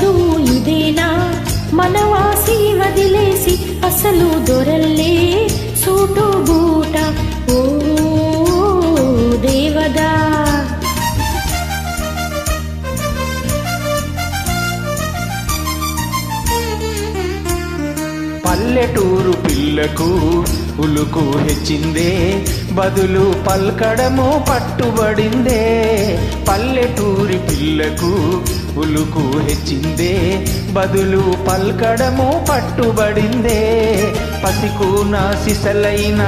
కాదు ఇదేనా? మనవాసి వదిలేసి అసలు దొరల్లే సూటు బూట. ఓ దేవదా. పల్లెటూరు పిల్లకు ఉలుకు హెచ్చిందే బదులు పల్కడము పట్టుబడిందే. పల్లెటూరి పిల్లకు ఉలుకు హెచ్చిందే బదులు పల్కడము పట్టుబడిందే. పసికూన సిసలైన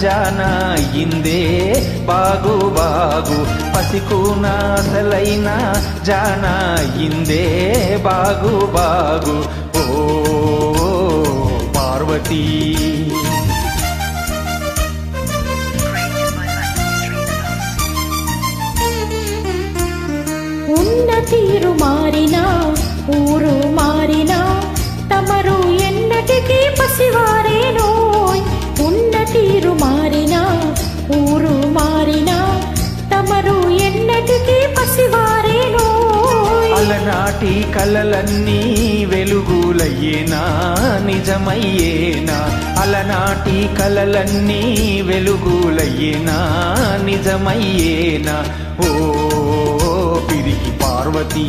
జాన అయ్యిందే. బాగు బాగు పసికూన అసలైన జాన అయ్యిందే. బాగు బాగు ఓ పార్వతీ. ఉన్న తీరు మారినా ఊరు మారినా తమరు ఎన్నటికీ పసివారేనోయ్ ఉన్న తీరు మారినా ఊరు మారినా తమరు ఎన్నటికీ పసివారేనోయ్ అలనాటి కలలన్నీ వెలుగులయ్యేనా నిజమయ్యేనా? అలనాటి కలలన్నీ వెలుగులయ్యేనా నిజమయ్యేనా? ఓ பார்வதி